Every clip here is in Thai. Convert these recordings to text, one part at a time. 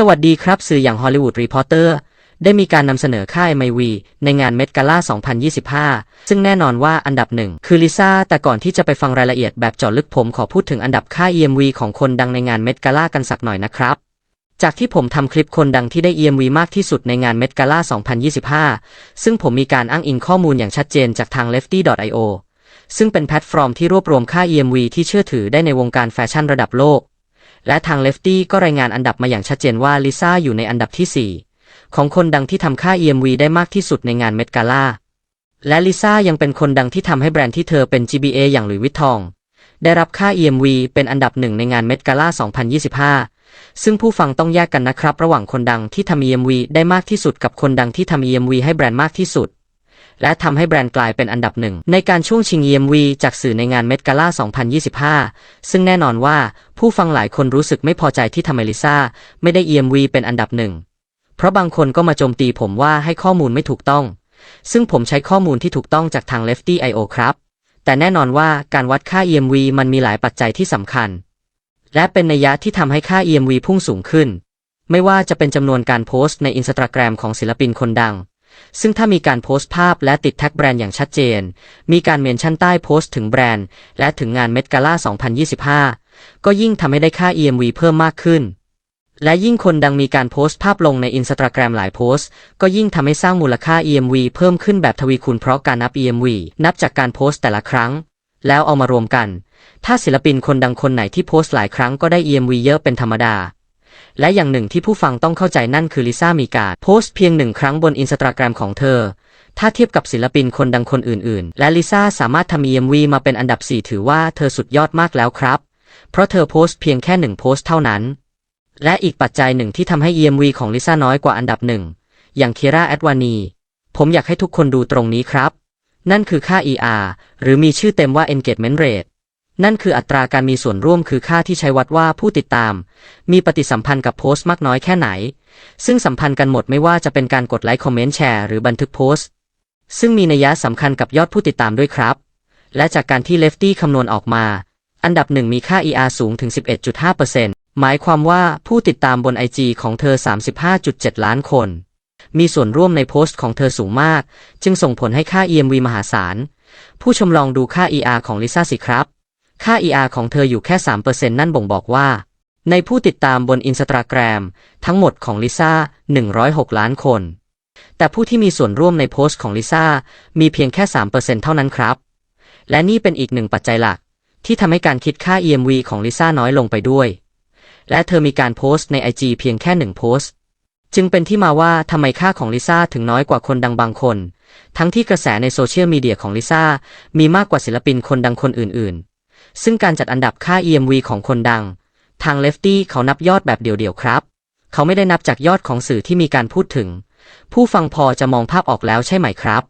สวัสดีครับ สื่ออย่าง Hollywood Reporter ได้มีการนำเสนอค่าย MV ในงานเม t กาล่า 2025 ซึ่งแน่นอนว่าอันดับหนึ่งคือลิซ่า แต่ก่อนที่จะไปฟังรายละเอียดแบบเจาะลึกผมขอพูดถึงอันดับค่าย EMV ของคนดังในงานเม t กาล่ากันสักหน่อยนะครับ จากที่ผมทำคลิปคนดังที่ได้ EMV มากที่สุดในงานเม t กาล่า 2025 ซึ่งผมมีการอ้างอิงข้อมูลอย่างชัดเจนจากทาง lefty.io ซึ่งเป็นแพลตฟอร์มที่รวบรวมค่า EMV ที่เชื่อถือได้ในวงการแฟชั่นระดับโลก และทาง Lefty ก็รายงานอันดับมาอย่างชัดเจนว่าลิซ่าอยู่ในอันดับที่ 4 ของคนดังที่ทำค่า EMV ได้มากที่สุดในงานเม t กาล่าและลิซ่ายังเป็นคนดังที่ทำให้แบรนด์ที่เธอเป็น GBA อย่างหลุยส์วิตตอง ได้รับค่า EMV เป็นอันดับหนึ่งในงานเม t กาล่า2025 ซึ่งผู้ฟังต้องแยกกันนะครับ ระหว่างคนดังที่ทำ EMV ได้มากที่สุดกับคนดังที่ทำ EMV ให้แบรนด์มากที่สุด และทำให้แบรนด์กลายเป็นอันดับหนึ่ง ในการช่วงชิง EMV จากสื่อในงานเม t กาล่า 2025 ซึ่งแน่นอนว่าผู้ฟังหลายคนรู้สึกไม่พอใจที่ทำไมลิซ่าไม่ได้ EMV เป็นอันดับหนึ่ง เพราะบางคนก็มาโจมตีผมว่าให้ข้อมูลไม่ถูกต้อง ซึ่งผมใช้ข้อมูลที่ถูกต้องจากทาง Lefty.io ครับ แต่แน่นอนว่าการวัดค่า EMV มันมีหลายปัจจัยที่สำคัญ และเป็นนัยยะที่ทำให้ค่า EMV พุ่งสูงขึ้น ไม่ว่าจะเป็นจำนวนการโพสต์ในอินสตาแกรมของศิลปินคนดัง ซึ่งถ้ามีการโพสต์ภาพและติดแท็กแบรนด์อย่างชัดเจน มีการเมนชั่นใต้โพสต์ถึงแบรนด์ และถึงงานเม t กาล่า 2025 ก็ยิ่งทำให้ได้ค่า EMV เพิ่มมากขึ้น และยิ่งคนดังมีการโพสต์ภาพลงในอินสตาแกรมหลายโพสต์ ก็ยิ่งทำให้สร้างมูลค่า EMV เพิ่มขึ้นแบบทวีคูณเพราะการนับ EMV นับจากการโพสต์แต่ละครั้ง แล้วเอามารวมกัน ถ้าศิลปินคนดังคนไหนที่โพสต์หลายครั้งก็ได้ EMV เยอะเป็นธรรมดา และอย่างหนึ่งที่ผู้ฟังต้องเข้าใจนั่นคือลิซ่ามีการโพสต์เพียงหนึ่งครั้งบนอินสตาแกรมของเธอ ถ้าเทียบกับศิลปินคนดังคนอื่นๆ และลิซ่าสามารถทำ EMV มวีมาเป็นอันดับ 4 ถือว่าเธอสุดยอดมากแล้วครับ เพราะเธอโพสต์เพียงแค่หนึ่งโพสต์เท่านั้น และอีกปัจจัยหนึ่งที่ทำให้ EMV ของลิซ่าน้อยกว่าอันดับหนึ่งอย่างเคียร่าแอดวานีผมอยากให้ทุกคนดูตรงนี้ครับ นั่นคือค่า ER หรือมีชื่อเต็มว่า engagement rate นั่นคืออัตราการมีส่วนร่วมคือค่าที่ใช้วัดว่าผู้ติดตาม มีปฏิสัมพันธ์กับโพสต์มากน้อยแค่ไหน ซึ่งสัมพันธ์กันหมดไม่ว่าจะเป็นการกดไลค์คอมเมนต์แชร์หรือบันทึกโพสต์ ซึ่งมีนัยยะสำคัญกับยอดผู้ติดตามด้วยครับ และจากการที่ Lefty คำนวณออกมา อันดับหนึ่งมีค่า ER สูงถึง 11.5%หมายความว่าผู้ติดตามบน IG ของเธอ 35.7 ล้านคน มีส่วนร่วมในโพสต์ของเธอสูงมาก จึงส่งผลให้ค่า EMV มหาศาล ผู้ชมลองดูค่า ER ของลิซ่าสิครับ ค่า ER ของเธออยู่แค่ 3%นั่นบ่งบอกว่า ในผู้ติดตามบนอินสตาแกรมทั้งหมดของลิซ่า 106 ล้านคน แต่ผู้ที่มีส่วนร่วมในโพสต์ของลิซ่า มีเพียงแค่ 3%เท่านั้นครับ และนี่เป็นอีกหนึ่งปัจจัยหลัก ที่ทำให้การคิดค่า EMV ของลิซ่าน้อยลงไปด้วย และเธอมีการโพสต์ใน IG เพียงแค่หนึ่งโพสต์จึงเป็นที่มาว่าทำไมค่าของลิซ่าถึงน้อยกว่าคนดังบางคน ทั้งที่กระแสในโซเชียลมีเดียของลิซ่ามีมากกว่าศิลปินคนดังคนอื่น ๆ ซึ่งการจัดอันดับค่า EMV ของคนดัง ทาง Lefty เขานับยอดแบบเดี่ยวๆครับ เขาไม่ได้นับจากยอดของสื่อที่มีการพูดถึง ผู้ฟังพอจะมองภาพออกแล้วใช่ไหมครับ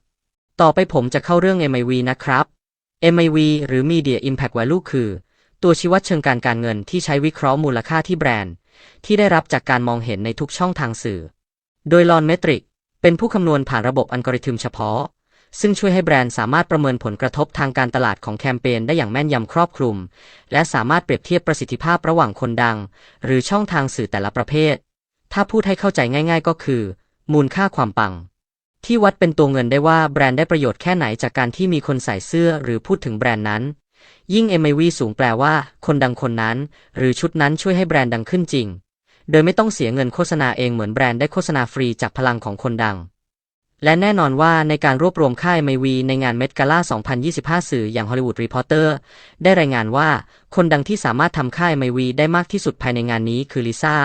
ต่อไปผมจะเข้าเรื่อง MIV นะครับ MIV หรือ Media Impact Value คือ ตัวชี้วัดเชิงการการเงินที่ใช้วิเคราะห์มูลค่าที่แบรนด์ ที่ได้รับจากการมองเห็นในทุกช่องทางสื่อ โดยลอนเมตริกเป็นผู้คำนวณผ่านระบบอัลกอริทึมเฉพาะ ซึ่งช่วยให้แบรนด์สามารถประเมินผลกระทบทางการตลาดของแคมเปญได้อย่างแม่นยำครอบคลุม และสามารถเปรียบเทียบประสิทธิภาพระหว่างคนดัง หรือช่องทางสื่อแต่ละประเภท ถ้าพูดให้เข้าใจง่าย ๆ ก็คือ มูลค่าความปัง ที่วัดเป็นตัวเงินได้ว่าแบรนด์ได้ประโยชน์แค่ไหนจากการที่มีคนใส่เสื้อหรือพูดถึงแบรนด์นั้น ยิ่ง MIV สูงแปลว่า คนดังคนนั้น หรือชุดนั้นช่วยให้แบรนด์ดังขึ้นจริง โดยไม่ต้องเสียเงินโฆษณาเองเหมือนแบรนด์ได้โฆษณาฟรีจากพลังของคนดัง และแน่นอนว่าในการรวบรวมค่าย MIV ในงานเม t กาล่า 2025 สื่ออย่าง Hollywood Reporter ได้รายงานว่า คนดังที่สามารถทำค่าย MIV ได้มากที่สุดภายในงานนี้คือลิซ่า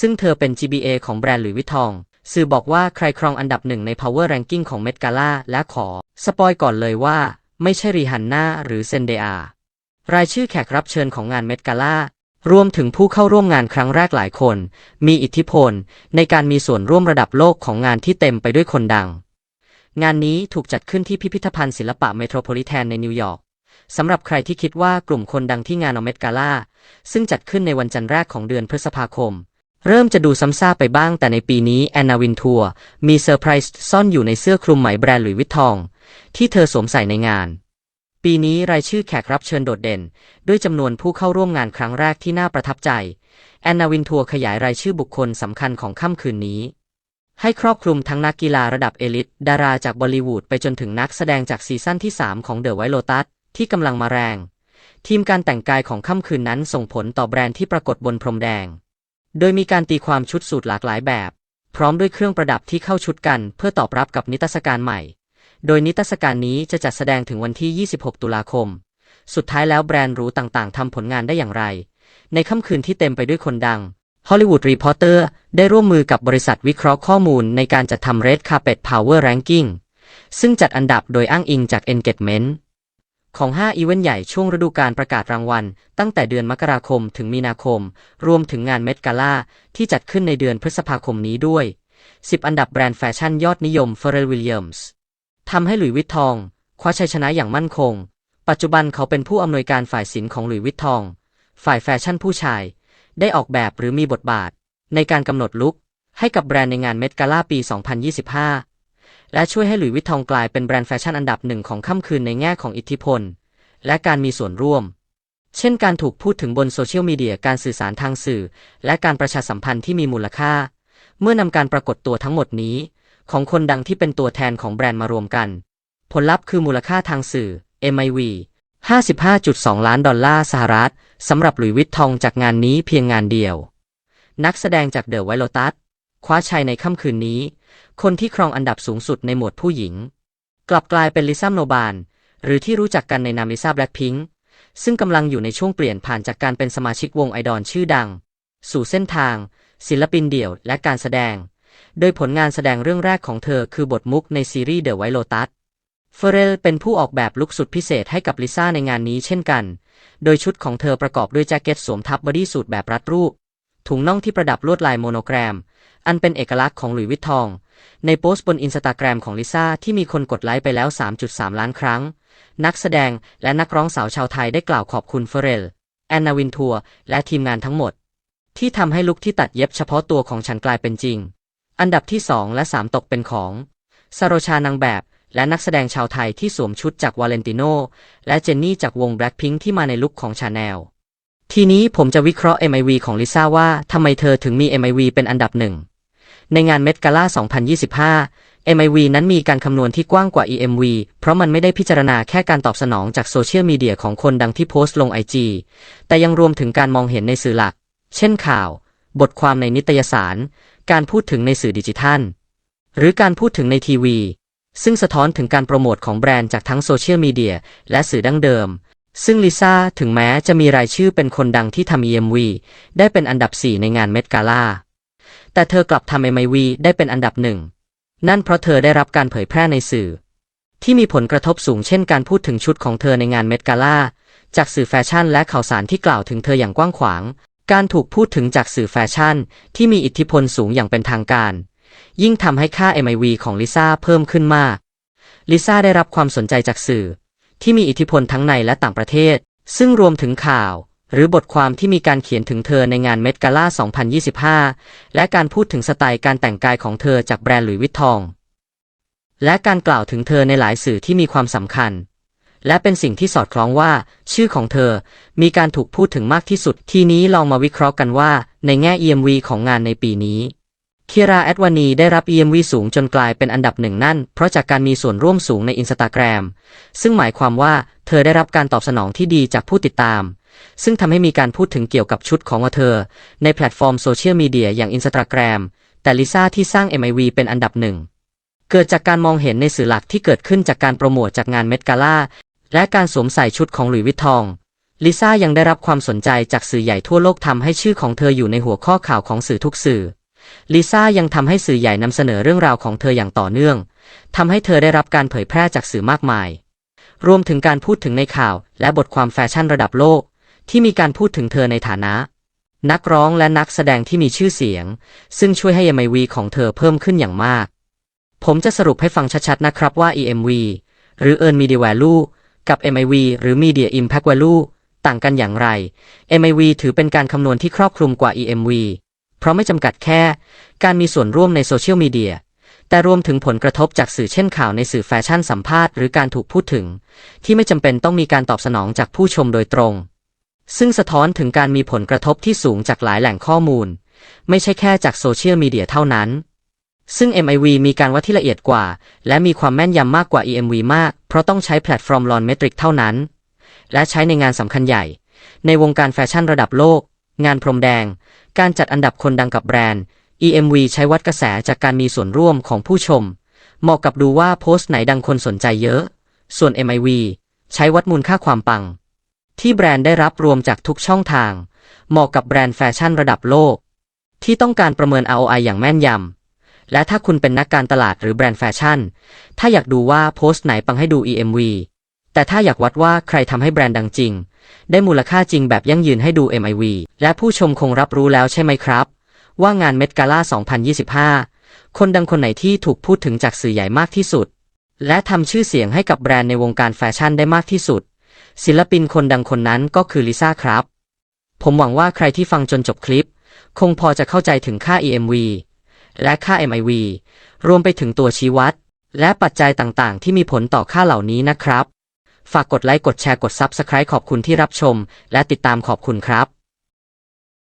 ซึ่งเธอเป็น GBA ของแบรนด์หลุยส์วิตตอง สื่อบอกว่าใครครองอันดับหนึ่งใน Power Ranking ของเม t กาล่าและขอ สปอยก่อนเลยว่า ไม่ใช่รีฮันน่าหรือเซนเดอารายชื่อแขกรับเชิญของงานเม t กาล่า รวมถึงผู้เข้าร่วมงานครั้งแรกหลายคน มีอิทธิพล ในการมีส่วนร่วมระดับโลกของงานที่เต็มไปด้วยคนดัง งานนี้ถูกจัดขึ้นที่พิพิธภัณฑ์ศิลปะเมโทรโพลิแทนในนิวยอร์กสำหรับใครที่คิดว่ากลุ่มคนดังที่งานอเม t กาล่า ซึ่งจัดขึ้นในวันจันทร์แรกของเดือนพฤษภาคม เริ่มจะดูซ้ำซากไปบ้างแต่ในปีนี้แอนนาวินทัวร์มีเซอร์ไพรส์ซ่อนอยู่ในเสื้อคลุมไหมแบรนด์หลุยส์วิตตอง ที่เธอสวมใส่ในงาน ปีนี้รายชื่อแขกรับเชิญโดดเด่น ด้วยจำนวนผู้เข้าร่วมงานครั้งแรกที่น่าประทับใจ แอนนาวินทัวร์ขยายรายชื่อบุคคลสำคัญของค่ำคืนนี้ ให้ครอบคลุมทั้งนักกีฬาระดับเอลิทดาราจากบอลลีวูดไปจนถึงนักแสดงจากซีซั่นที่ 3 ของเดอะไวโ o ตัสที่กำลังมาแรง ทีมการแต่งกายของค่ำคืนนั้นส่งผลต่อแบรนด์ที่ปรากฏบนพรมแดง โดยมีการตีความชุดสูตรหลากหลายแบบ พร้อมด้วยเครื่องประดับที่เข้าชุดกัน เพื่อตอบรับกับนิทรรศการใหม่ โดยนิทรรศการนี้จะจัดแสดงถึงวันที่ 26 ตุลาคม สุดท้ายแล้วแบรนด์หรูต่างๆทำผลงานได้อย่างไร ในค่ำคืนที่เต็มไปด้วยคนดัง Hollywood Reporter ได้ร่วมมือกับบริษัทวิเคราะห์ข้อมูลในการจัดทำ Red Carpet Power Ranking ซึ่งจัดอันดับโดยอ้างอิงจาก Engagement ของ 5 อีเวนต์ใหญ่ช่วงฤดูการประกาศรางวัล ตั้งแต่เดือนมกราคมถึงมีนาคม รวมถึงงานเมดกาล่าที่จัดขึ้นในเดือนพฤษภาคมนี้ด้วย 10 อันดับแบรนด์แฟชั่นยอดนิยม Pharrell Williams ทำให้หลุยวิตตอง คว้าชัยชนะอย่างมั่นคง ปัจจุบันเขาเป็นผู้อำนวยการฝ่ายศิลป์ของหลุยวิตตอง ฝ่ายแฟชั่นผู้ชาย ได้ออกแบบหรือมีบทบาท ในการกำหนดลุคให้กับแบรนด์ในงานเมดกาล่าปี 2025 และช่วยให้หลุยวิตตองกลายเป็นแบรนด์แฟชั่นอันดับหนึ่งของค่ำคืนในแง่ของอิทธิพล และการมีส่วนร่วม เช่นการถูกพูดถึงบนโซเชียลมีเดียการสื่อสารทางสื่อ และการประชาสัมพันธ์ที่มีมูลค่า เมื่อนำการปรากฏตัวทั้งหมดนี้ ของคนดังที่เป็นตัวแทนของแบรนด์มารวมกัน ผลลัพธ์คือมูลค่าทางสื่อ MIV 55.2 ล้านดอลลาร์สหรัฐสำหรับหลุยส์วิตตองจากงานนี้เพียงงานเดียว นักแสดงจากเดอะไวโ o ตัสคว้าชัยในค่ำคืนนี้ คนที่ครองอันดับสูงสุดในหมวดผู้หญิง กลับกลายเป็นลิซ่าโนบาน หรือที่รู้จักกันในนามลิซ่าแบล็คพิงค์ซึ่งกำลังอยู่ในช่วงเปลี่ยนผ่านจากการเป็นสมาชิกวงไอดอลชื่อดัง สู่เส้นทาง ศิลปินเดี่ยวและการแสดง โดยผลงานแสดงเรื่องแรกของเธอคือบทมุกในซีรีส์เดอะไวโ o ตัสเฟเรลเป็นผู้ออกแบบลุคสุดพิเศษให้กับลิซ่าในงานนี้เช่นกัน โดยชุดของเธอประกอบด้วยแจ็คเก็ตสวมทับบอดี้สูทแบบรัดรูป ถุงน่องที่ประดับลวดลายโมโนแกรม อันเป็นเอกลักษณ์ของหลุยส์วิตตอง ในโพสต์บนอินสตาแกรมของลิซ่าที่มีคนกดไลค์ไปแล้ว 3.3 ล้านครั้ง นักแสดงและนักร้องสาวชาวไทยได้กล่าวขอบคุณเฟเรล แอนนาวินทัวร์และทีมงานทั้งหมด ที่ทำให้ลุคที่ตัดเย็บเฉพาะตัวของฉันกลายเป็นจริง อันดับที่ 2 และ 3 ตกเป็นของซาโรชานางแบบ และนักแสดงชาวไทยที่สวมชุดจากวาเลนติโนและเจนนี่จากวง Blackpink ที่มาในลุคของชาแนลทีนี้ผมจะวิเคราะห์ MIV ของลิซ่าว่าทำไมเธอถึงมี MIV เป็นอันดับหนึ่ง ในงานเมดกาล่า 2025 MIV นั้นมีการคำนวณที่กว้างกว่า EMV เพราะมันไม่ได้พิจารณาแค่การตอบสนองจากโซเชียลมีเดียของคนดังที่โพสต์ลง IG แต่ยังรวมถึงการมองเห็นในสื่อหลัก เช่นข่าว บทความในนิตยสาร การพูดถึงในสื่อดิจิทัล หรือการพูดถึงในทีวี ซึ่งสะท้อนถึงการโปรโมทของแบรนด์จากทั้งโซเชียลมีเดียและสื่อดั้งเดิม ซึ่งลิซ่าถึงแม้จะมีรายชื่อเป็นคนดังที่ทำ EMV ได้เป็นอันดับ 4 ในงานเมดกาล่าแต่เธอกลับทำ MIV ได้เป็นอันดับหนึ่งนั่นเพราะเธอได้รับการเผยแพร่ในสื่อ ที่มีผลกระทบสูงเช่นการพูดถึงชุดของเธอในงานเมดกาล่าจากสื่อแฟชั่นและข่าวสารที่กล่าวถึงเธออย่างกว้างขวาง การถูกพูดถึงจากสื่อแฟชั่น ที่มีอิทธิพลสูงอย่างเป็นทางการ ยิ่งทำให้ค่า MIV ของลิซ่าเพิ่มขึ้นมากลิซ่าได้รับความสนใจจากสื่อ ที่มีอิทธิพลทั้งในและต่างประเทศ ซึ่งรวมถึงข่าว หรือบทความที่มีการเขียนถึงเธอในงานเมดกาล่า 2025 และการพูดถึงสไตล์การแต่งกายของเธอจากแบรนด์หลุยส์วิตตอง และการกล่าวถึงเธอในหลายสื่อที่มีความสำคัญ และเป็นสิ่งที่สอดคล้องว่า ชื่อของเธอ มีการถูกพูดถึงมากที่สุด ทีนี้ลองมาวิเคราะห์กันว่า ในแง่ EMV ของงานในปีนี้คีราแอดวานีได้รับ EMV สูงจนกลายเป็นอันดับหนึ่งนั่น เพราะจากการมีส่วนร่วมสูงในอินสตาแกรมซึ่งหมายความว่าเธอได้รับการตอบสนองที่ดีจากผู้ติดตาม ซึ่งทำให้มีการพูดถึงเกี่ยวกับชุดของเธอ ในแพลตฟอร์มโซเชียลมีเดียอย่างอินสตาแกรมแต่ลิซ่าที่สร้าง MIV เป็นอันดับหนึ่งเกิดจากการมองเห็นในสื่อหลักที่เกิดขึ้นจากการโปรโมทจากงานเมดกาล่า และการสวมใส่ชุดของหลุยส์วิตตอง ลิซ่ายังได้รับความสนใจจากสื่อใหญ่ทั่วโลกทำให้ชื่อของเธออยู่ในหัวข้อข่าวของสื่อทุกสื่อ ลิซ่ายังทำให้สื่อใหญ่นำเสนอเรื่องราวของเธออย่างต่อเนื่องทำให้เธอได้รับการเผยแพร่จากสื่อมากมาย รวมถึงการพูดถึงในข่าวและบทความแฟชั่นระดับโลก ที่มีการพูดถึงเธอในฐานะ นักร้องและนักแสดงที่มีชื่อเสียง ซึ่งช่วยให้ MIV ของเธอเพิ่มขึ้นอย่างมาก ผมจะสรุปให้ฟังชัดๆนะครับว่า EMV หรือ Earn Media Value กับ MIV หรือ Media Impact Value ต่างกันอย่างไร MIV ถือเป็นการคำนวณที่ครอบคลุมกว่า EMV เพราะไม่จำกัดแค่ การมีส่วนร่วมในโซเชียลมีเดียแต่รวมถึงผลกระทบจากสื่อเช่นข่าวในสื่อแฟชั่นสัมภาษณ์หรือการถูกพูดถึง ที่ไม่จำเป็นต้องมีการตอบสนองจากผู้ชมโดยตรง ซึ่งสะท้อนถึงการมีผลกระทบที่สูงจากหลายแหล่งข้อมูล ไม่ใช่แค่จากโซเชียลมีเดียเท่านั้น ซึ่ง MIV มีการวัดที่ละเอียดกว่า และมีความแม่นยำมากกว่า EMV มาก เพราะต้องใช้แพลตฟอร์มลอนเมตริกเท่านั้น และใช้ในงานสำคัญใหญ่ ในวงการแฟชั่นระดับโลก งานพรมแดง การจัดอันดับคนดังกับแบรนด์ EMV ใช้วัดกระแสจากการมีส่วนร่วมของผู้ชม เหมาะกับดูว่าโพสต์ไหนดังคนสนใจเยอะ ส่วน MIV ใช้วัดมูลค่าความปัง ที่แบรนด์ได้รับรวมจากทุกช่องทาง เหมาะกับแบรนด์แฟชั่นระดับโลก ที่ต้องการประเมิน ROI อย่างแม่นยำ และถ้าคุณเป็นนักการตลาดหรือแบรนด์แฟชั่น ถ้าอยากดูว่าโพสต์ไหนปังให้ดู EMV แต่ถ้าอยากวัดว่าใครทำให้แบรนด์ดังจริง ได้มูลค่าจริงแบบยั่งยืนให้ดู MIV และผู้ชมคงรับรู้แล้วใช่ไหมครับ ว่างานเมดกาล่า 2025 คนดังคนไหนที่ถูกพูดถึงจากสื่อใหญ่มากที่สุด และทำชื่อเสียงให้กับแบรนด์ในวงการแฟชั่นได้มากที่สุด ศิลปินคนดังคนนั้นก็คือลิซ่าครับ ผมหวังว่าใครที่ฟังจนจบคลิป คงพอจะเข้าใจถึงค่า EMV และค่า MIV รวมไปถึงตัวชี้วัด และปัจจัยต่างๆ ที่มีผลต่อค่าเหล่านี้นะครับ ฝากกดไลค์กดแชร์กด Subscribe ขอบคุณที่รับชม และติดตามขอบคุณครับ